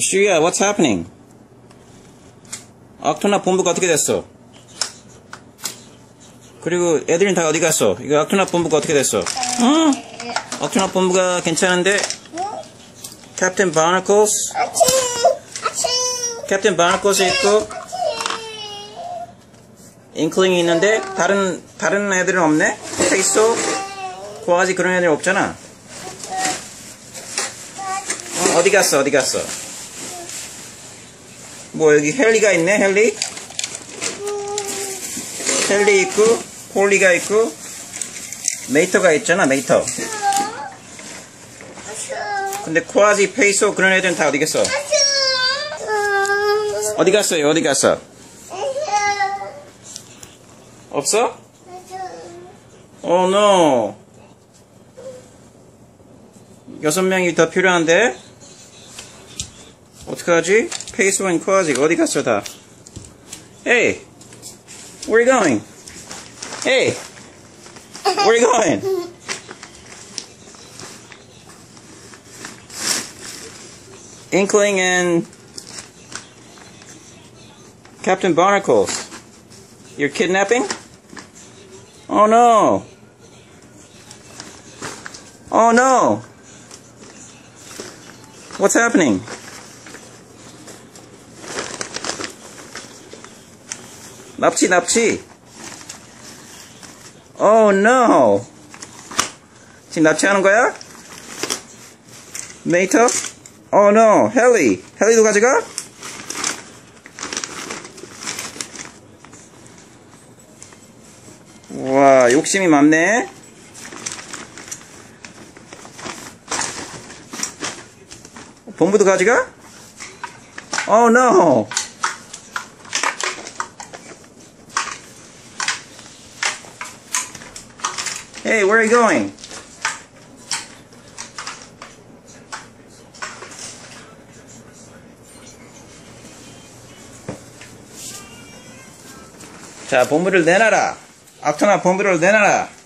슈야, what's happening? 악토나 본부가 어떻게 됐어? 그리고 애들은 다 어디 갔어? 이거 악토나 본부가 어떻게 됐어? 응? 악토나 본부가 괜찮은데? 캡틴 바나클스? 캡틴 바나클스 있고 잉클링이 있는데 다른 다른 애들은 없네? 페이소? 고아지 그런 애들 없잖아. 어, 어디 갔어? 어디 갔어? 뭐 여기 헬리가 있네? 헬리? 헬리 있고 폴리가 있고 메이터가 있잖아. 메이터. 근데 코아지, 페이소 그런 애들은 다 어디 갔어? 어디 갔어요? 어디 갔어? 없어? 오 노. 여섯 명이 더 필요한데? 어떡하지? 페이스원 코아지 어디 갔어 다? Hey, where are you going? Hey, where are you going? Inkling and Captain Barnacles. You're kidnapping? Oh no. Oh no. What's happening? 납치, 납치. Oh no. 지금 납치하는 거야? 메이터? Oh no. 헬리. 헬리도 가져가? 와, 욕심이 많네. 본부도 가져가? Oh no. Hey, where are you going? 자, 본부를 내놔라. 악토나 본부를 내놔라.